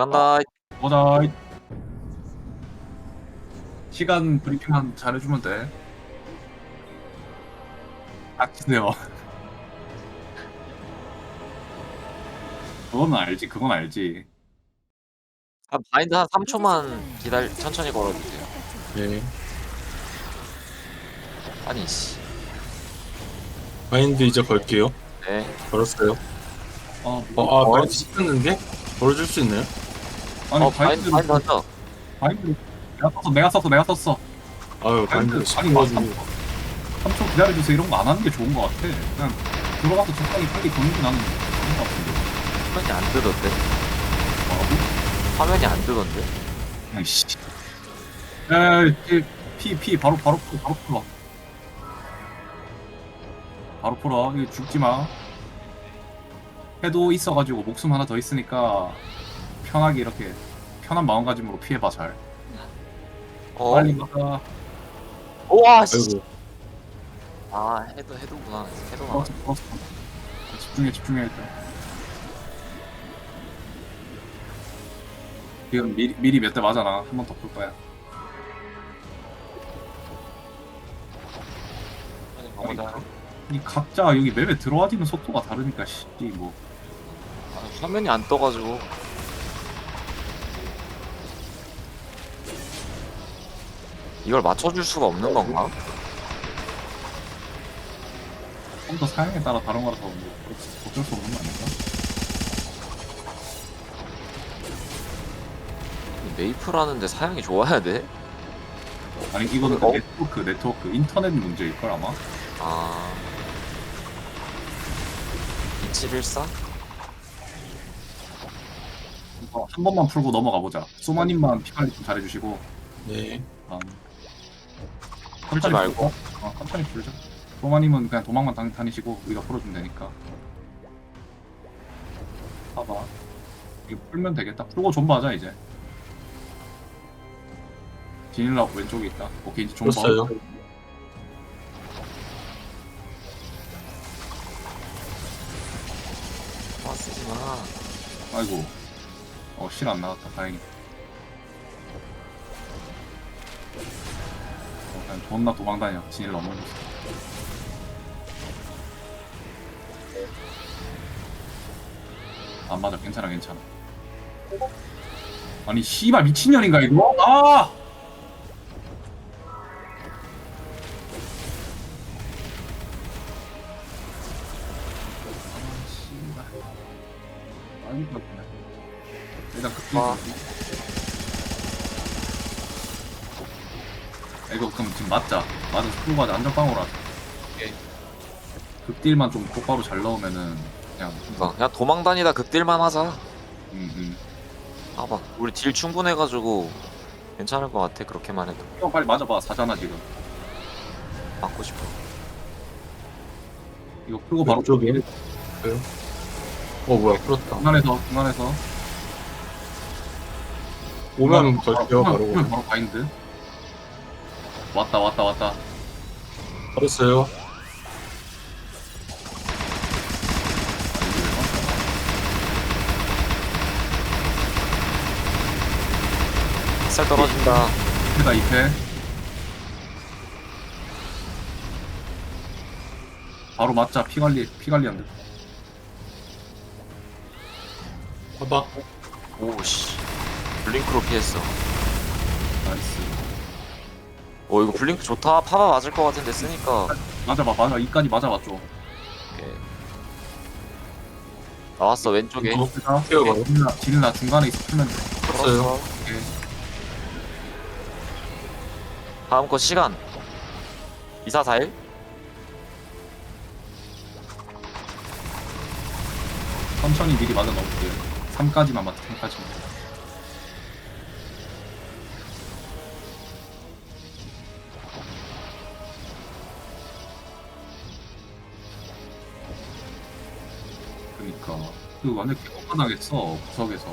간다. 보자. 시간 브리핑 한 잘해주면 돼. 닥치세요. 그건 알지, 그건 알지. 한 바인드 한 3초만 기다려 천천히 걸어주세요. 네. 아니 씨. 마인드 이제 걸게요. 네. 걸었어요. 어, 어, 아, 마인드 씹혔는데? 걸어줄 수 있나요? 아니, 어 바인드 바인드, 바인드 던져. 바인드. 내가 썼어, 내가 썼어, 내가 썼어. 아유, 바인드, 마인드 아니, 씹혀가지고. 3초 기다려주세요. 이런 거 안 하는 게 좋은 것 같아. 그냥 들어가서 적당히 빨리 도는 게 나는 좋은 것 같은데. 화면이 안 뜨던데. 뭐라고? 화면이 안 뜨던데. 아이씨. 에이, 피, 피, 바로, 바로 풀어, 바로 풀어. 바로 풀어. 이거 죽지 마. 해도 있어가지고 목숨 하나 더 있으니까 편하게 이렇게 편한 마음가짐으로 피해봐 잘. 어. 빨리 가. 우와 씨. 아이고, 아 해도 해도구나. 해도나. 풀었어, 풀었어. 집중해, 집중해 일단. 지금 미리, 미리 몇 대 맞아나 한번 더 풀 거야. 가보자. 이 각자 여기 맵에 들어와지는 속도가 다르니까 씨, 뭐 아, 화면이 안 떠가지고. 이걸 맞춰줄 수가 없는 건가? 컴퓨터 사양에 따라 다른 거라서 뭐 어쩔 수 없는 거 아닌가? 메이플 하는데 사양이 좋아야 돼? 아니 이거는 어? 네트워크 네트워크 인터넷 문제일 걸 아마. 아. 2714? 이거 한 번만 풀고 넘어가 보자. 소마님만 피 관리 좀 잘해주시고. 네. 다음. 풀지 말고. 풀자. 어, 천천히 풀자. 소마님은 그냥 도망만 다, 다니시고 우리가 풀어주면 되니까. 봐봐. 이거 풀면 되겠다. 풀고 존버하자 이제. 지닐라 왼쪽에 있다. 오케이 이제 존버. 풀었어요. 아, 쓰지 마. 아이고. 어, 실 안 나갔다. 다행이다. 존나 도망다녀. 진일 넘어졌어. 안 맞아. 괜찮아, 괜찮아. 아니, 씨발 미친년인가, 이거? 아! 아, 씨발. 아니. 일단 그 아. 아, 이거 그럼 지금 맞자. 맞아, 풀고 가자. 안전빵으로 하자. 오케이. 극딜만 좀 똑바로 잘 넣으면은 그냥 그러니까 그냥 도망 다니다 극딜만 하자. 음, 음. 봐봐. 우리 딜 충분해가지고 괜찮을 것 같아. 그렇게만 해도. 형 빨리 맞아봐. 사잖아 지금. 맞고 싶어. 이거 풀고 바로 왼쪽에. 그래요? 어, 뭐야, 풀었다. 중간에서 중간에서 오면 바로. 오면 바로 바인드. 왔다 왔다 왔다. 왔다? 살 떨어진다. 이패다 이패. 바로 맞자. 피 관리 피 관리 안 돼. 봐봐. 오씨. 블링크로 피했어. 나이스. 오 이거 블링크 좋다. 파바 맞을 것 같은데 쓰니까. 맞아봐 맞아. 이까지 맞아봤죠. 오케이. 나왔어 왼쪽에. 이거 바로. 진나 진나 중간에. 풀었어요. 오케이. 다음 거 시간. 2441? 천천히 미리 맞아 넣을게요. 3까지만 맞다, 3까지만. 그 완전 개업하겠어 구석에서.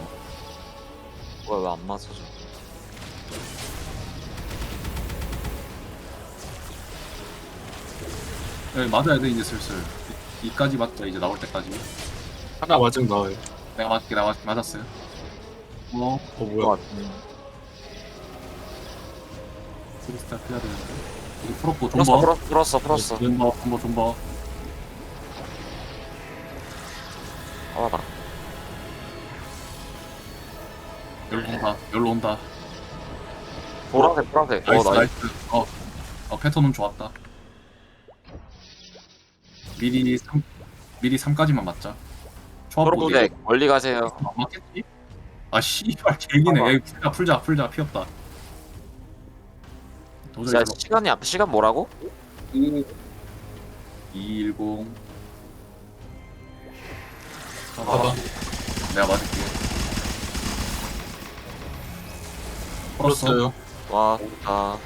뭐야 왜 안 맞아져? 네, 맞아야 돼, 이제 슬슬. 이까지 맞자, 이제 나올 때까지. 하나 맞으면 나와요. 내가 맞게, 나 맞, 맞았어요. 어, 어 뭐야 크리스탈 피해야 되는데. 여기 프로포 풀었어 존버. 풀었어 풀었어 풀었어 존버, 존버, 존버. 열로 온다. 보라색 보라색 나이스, 어 나이스 나이스. 어, 어, 패턴은 좋았다. 미리 3, 미리 3까지만 맞자. 보디. 프로보덱 멀리 가세요 안 맞겠지? 아, 씨발, 개기네. 야, 풀자, 풀자, 풀자, 피 없다. 도저히 자 저거- 시간이 앞 시간 뭐라고? 210. 봐봐 내가 맞을게. 풀었어. 풀었어요 와아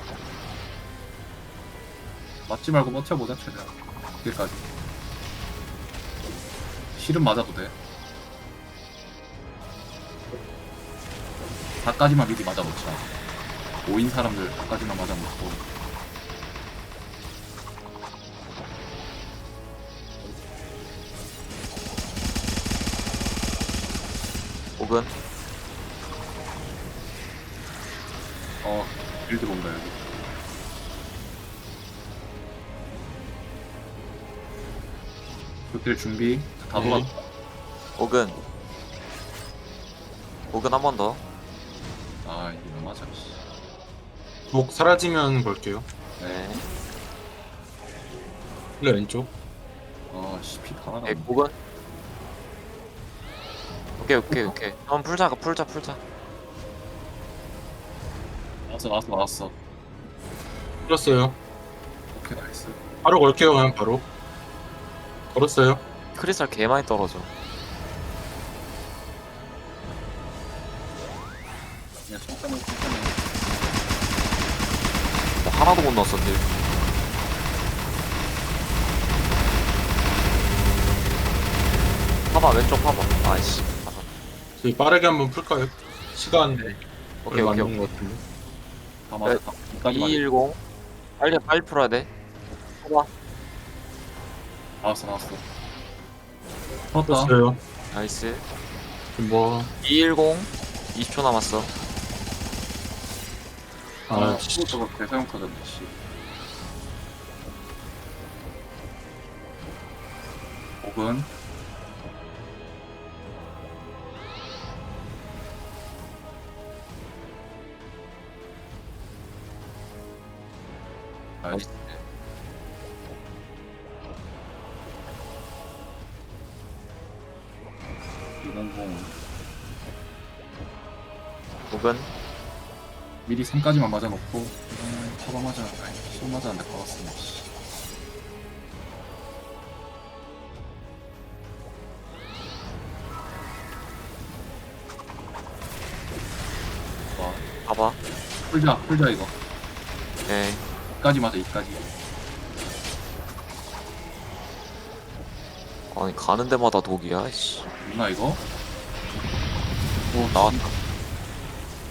맞지 말고 버텨보자, 최대한. 여기까지. 실은 맞아도 돼. 4까지만 미리 맞아놓자. 5인 사람들 4까지만 맞아놓고. 혹은 어, 빌드 온다, 여기. 그길 준비. 다 네. 돌았다. 혹은 혹은 한번 더 아, 이게 왜 맞아, 씨. 목 사라지면 볼게요 네. 플레 왼쪽 아, 씨, 피 달아나. 네, 혹은 오케이 오케이 오케이 한번 풀자 풀자 풀자 나왔어, 나왔어, 나왔어. 풀었어요. 오케이, 나이스. 바로 걸게요 그냥 바로. 걸었어요. 크리스탈 개 많이 떨어져. 그냥 천천히, 천천히. 뭐 하나도 못딜 파봐 왼쪽 파봐 아이씨 아, 저희 빠르게 한번 풀까요? 시간 오케이 오케이 안 오케이. 남은 것 같은데 다 맞아, 다. 끝까지 맞아. 210 빨리 빨리 풀어야 돼 나왔어, 나왔어. 풀었다. 풀었어요 나이스 뭐 210 20초 남았어 아, 아, 씨. 저거 대사용 카드인데, 씨. 혹은 나이스. 이공공 혹은? 미리 3까지만 맞아놓고 음, 커버 맞아 아니 실 맞았는데 걸었으네 씨. 와 봐봐. 풀자 풀자 이거. 오케이 2까지 맞아 2까지. 아니 가는 데마다 독이야 씨. 누나 이거? 오 나왔다.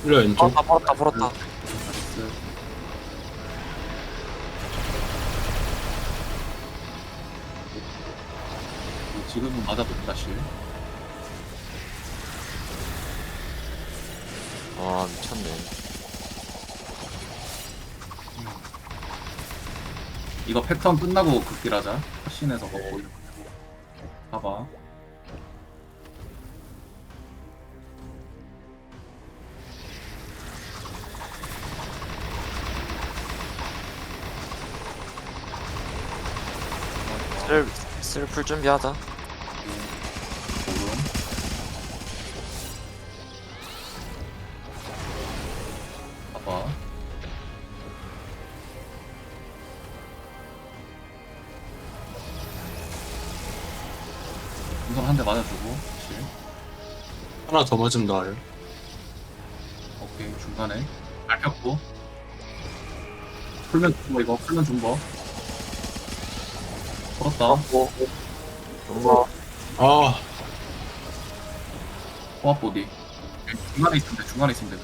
플레 왼쪽. 풀었다 풀었다 풀었다. 나이스 지금은 맞아도 실아 미쳤네 이거 패턴 끝나고 극딜하자. 컷신에서 먹고 봐봐. 쓸, 쓸풀 준비하자 하나 더 맞으면 나와요. 오케이 중간에. 밟혔고. 풀면 준버 이거. 풀면 준버 풀었다. 어 아. 호합 보디. 중간에 있으면 돼 중간에 있으면 돼.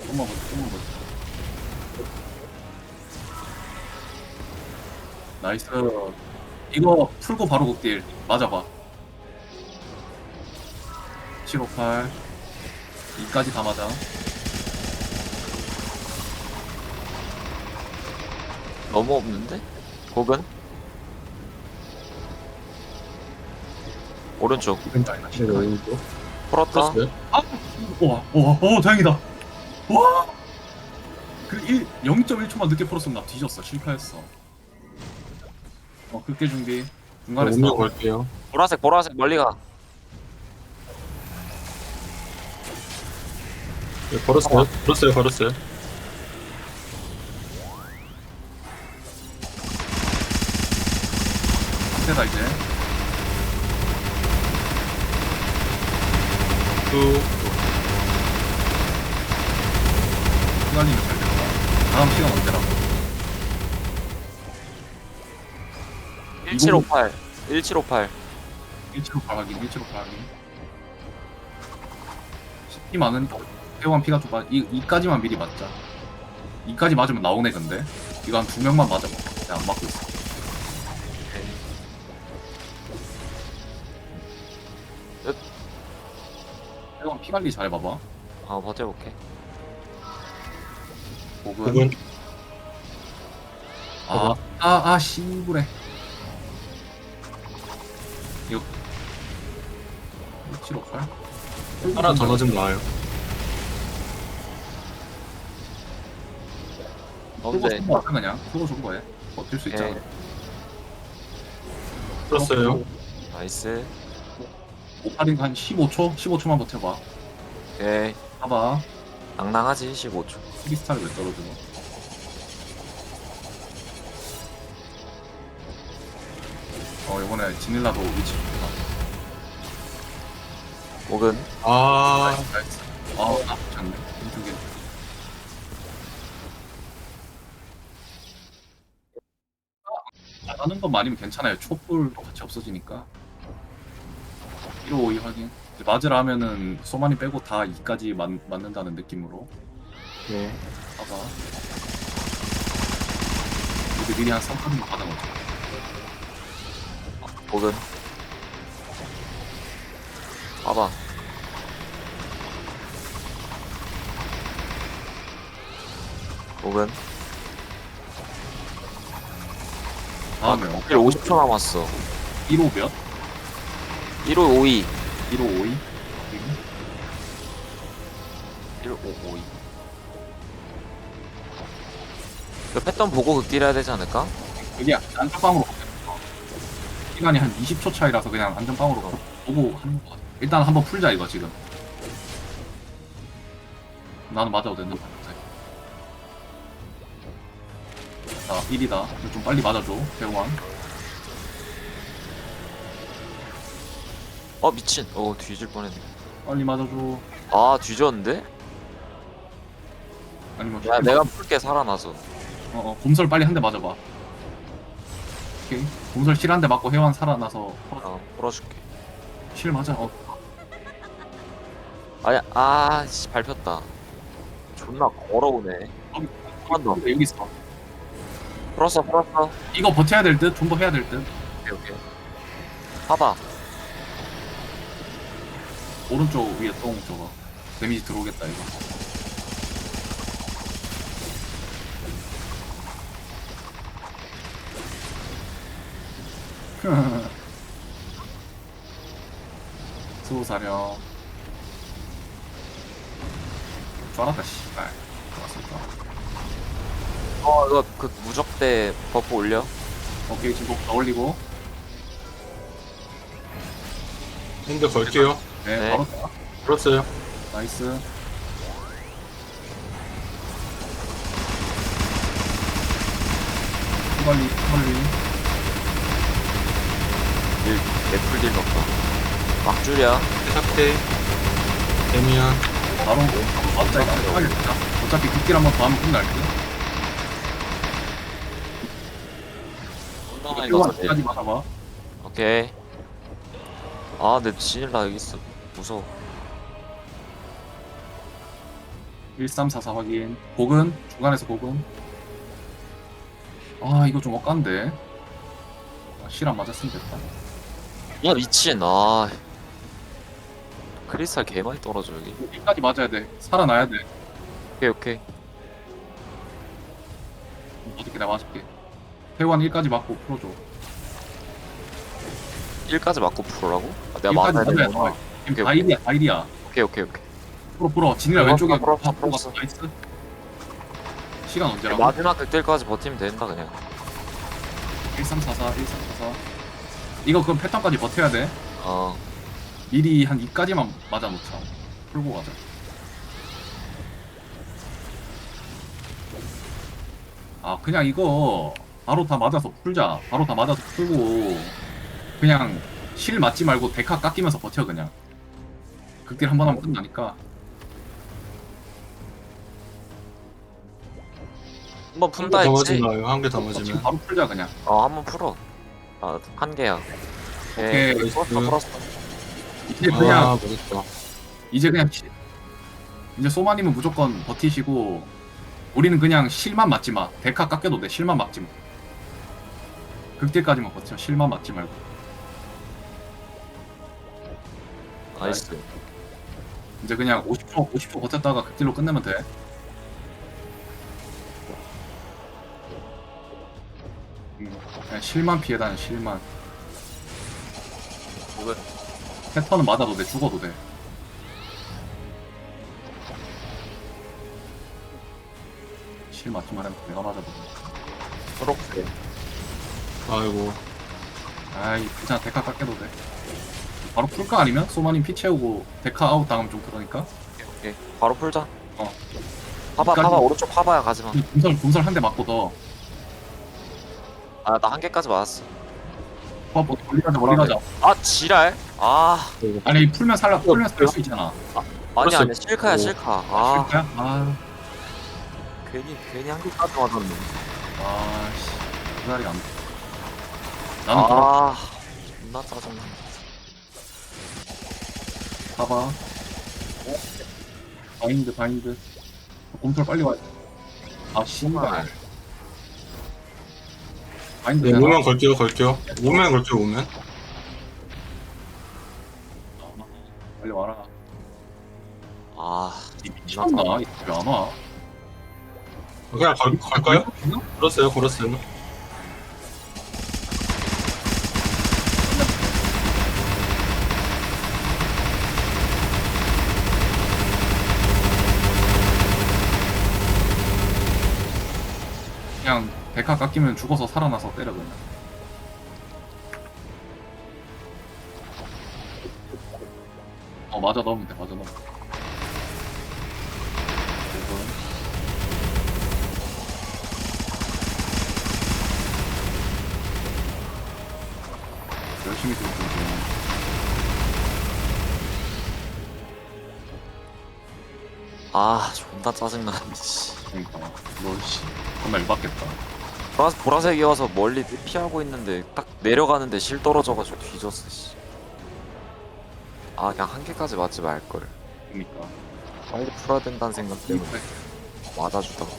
조금만 보자 조금만 보자 나이스 이거 풀고 바로 극딜 맞아봐 758 2까지 다 맞아 너무 없는데? 곡은? 오른쪽 네, 오른쪽. 풀었다 풀었어요. 우와 우와 오 다행이다 와! 그 1, 0.1초만 늦게 풀었으면 나 뒤졌어 실패했어 어 극딜 준비 중간에 오면 스톱 걸게요. 보라색 보라색 멀리 가 네, 걸었어요. 걸었어요. 걸었어요. 상태다 이제 쭉. 시간이면 잘 됐다 다음 시간 언제라고 1758 1758 175 확인 175 확인. 피 많은 태원 피가 좀 많.. 이, 이까지만 미리 맞자. 이까지 맞으면 나오네 근데. 이거 한 두 명만 맞아봐. 내가 안 맞고 있어. 끝. 태원 피 관리 잘 봐봐. 아 버텨볼게. 복은 부분. 아, 아, 아, 씨부래. 758? 하나 더 맞으면 나와요. 언제 그냥. 그거 주고 해. 버틸 수 있잖아. 예. 풀었어요. 나이스 오파링 한 15초? 15초만 버텨봐. 오케이 봐봐. 낭낭하지 15초 크리스탈 왜 떨어지노? 어, 이번에 지닐라도 위치 좋다. 곡은 아, 나이스. 아, 나쁘지 않네. 왼쪽에. 아, 하는 건 많이면 괜찮아요. 촛불도 같이 없어지니까. 1호 2 확인. 이제 맞으라 하면은 소만이 빼고 다 2까지 맞, 맞는다는 느낌으로. 네. 봐봐. 이제 미리 한 3%만 받아놓자. 곡은 봐봐 다음에 아, 50초 남았어 1호 몇? 1호 52 1호 5이? 1호 52그 패턴 보고 극딜 해야 되지 않을까? 여기 안전빵으로 시간이 한 20초 차이라서 그냥 안전빵으로 보고 하는 거 같아. 일단 한번 풀자 이거 지금. 나는 맞아도 된다. 자, 1이다. 좀 빨리 맞아줘, 대원. 어 미친 어 뒤질 뻔했네 빨리 맞아줘. 아 뒤졌는데? 아니면 야 내가 풀게 살아나서 어, 어, 곰설 빨리 한 대 맞아봐. 오케이. 곰설 실한 대 맞고 회원 살아나서 어 풀어줄게 실 맞아. 어, 아야 아씨 밟혔다 존나 더러우네 한번 더 여기 있어. 풀었어 풀었어 이거 버텨야 될 듯, 좀더 해야 될 듯. 오케이 오케이 봐봐 오른쪽 위에 똥 저거. 데미지 들어오겠다 이거. 수호사령 쫄았다 씨발 좋았을까 어 이거 그 무적대 버프 올려 오케이 지금 더 올리고 핸드 걸게요. 네, 네. 다 풀었어요. 나이스 빨리 빨리 딜 개풀딜 넣었다 막줄이야 해삭대. 데미안. 바로 빨리 가자 어차피 극딜 한번 더 하면 끝날 듯 존나 많이 넣었어 딜. 까지 맞아봐. 오케이. 아내 진일라 여기 있어. 무서워. 1344 확인. 복은? 중간에서 복은? 아 이거 좀 억간데. 아 실안 맞았으면 됐다. 야 미친. 아 크리스탈 개 많이 떨어져 여기 여기까지 맞아야 돼. 살아나야 돼. 오케이 오케이 어떻게 내가 맞을게. 태환 1까지 맞고 풀어줘. 1까지 맞고 풀어라고? 아, 내가 1까지 맞아야 되는구나 돼. 지금 오케이, 바이리야, 바이리야. 오케이 오케이 오케이 풀어, 풀어. 진이라 왼쪽에 풀었어, 다 풀었어. 풀어갔어. 나이스. 시간 언제라고? 마지막 극딜까지 버티면 된다 그냥 1344, 1344. 이거 그럼 패턴까지 버텨야 돼. 어 미리 한 2까지만 맞아놓자. 풀고 가자. 아, 그냥 이거 바로 다 맞아서 풀자. 바로 다 맞아서 풀고 그냥 실 맞지 말고 데카 깎이면서 버텨 그냥. 극딜 한 번 하면 끝나니까. 한번 푼다 더 했지? 맞으나요? 한개더 지금 맞으면. 바로 풀자 그냥. 어 한 번 풀어 아 한 개야 오케이. 풀었어 풀었어 이제 아, 그냥 맞았다. 이제 그냥 시- 이제 소마님은 무조건 버티시고 우리는 그냥 실만 맞지 마. 데카 깎여도 돼. 실만 맞지 마. 극딜까지만 버텨. 실만 맞지 말고. 나이스 이제 그냥 50% 50% 버텼다가 극딜로 끝내면 돼. 음, 그냥 실만 피해 다녀. 실만. 왜? 패턴은 맞아도 돼. 죽어도 돼. 실 맞지 말면 내가 맞아도 돼. 초록색 아이고. 아이 괜찮아 데카 깎여도 돼 바로 풀까 아니면 소마님 피 채우고 데카 아웃 당하면 좀 그러니까 오케이 바로 풀자 어. 파봐 파봐 오른쪽 파봐야 가지마 군설 군설 한 대 맞고 더 아나 한 개까지 맞았어 와, 뭐, 멀리 가자 멀리 가자 아 지랄? 아. 아니 풀면 살라 풀면 살 수 있잖아. 아니 풀었어. 아니 실카야 오. 실카. 아. 실패야? 아. 괜히 괜히 한 개까지 맞았네 아 씨. 그 자리가 안 돼. 나는 돌아. 아 존나 짜증나. 봐봐. 바인드 바인드. 곰털 빨리 와야 아 씨발 바인드 네? 오면 걸게요, 걸게요. 오면 걸게요, 오면. 빨리 와라 아이 미쳤나? 왜안 와? 그냥 걸, 걸까요? 걸었어요, 걸었어요. 그냥 데카 깎이면 죽어서 살아나서 때려 그냥 어 맞아 넣으면 돼 맞아 넣으면 돼 그래서 열심히 들고 아 존나 짜증나네 씨. 그러니까. 너씨. 정말 열받겠다 보라, 보라색이어서 멀리 피하고 있는데 딱 내려가는데 실 떨어져가지고 뒤졌어 씨. 아 그냥 한 개까지 맞지 말걸. 그러니까. 빨리 풀어야 된다는 생각 때문에 맞아주다가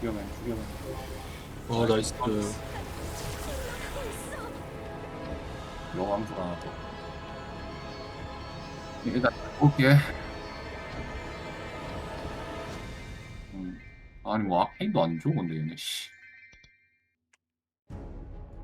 죽여면 죽여면 어, 나이스. 여왕수가 하나 더 일단 볼게 아니 뭐 아케인도 안 줘 근데 얘네. 씨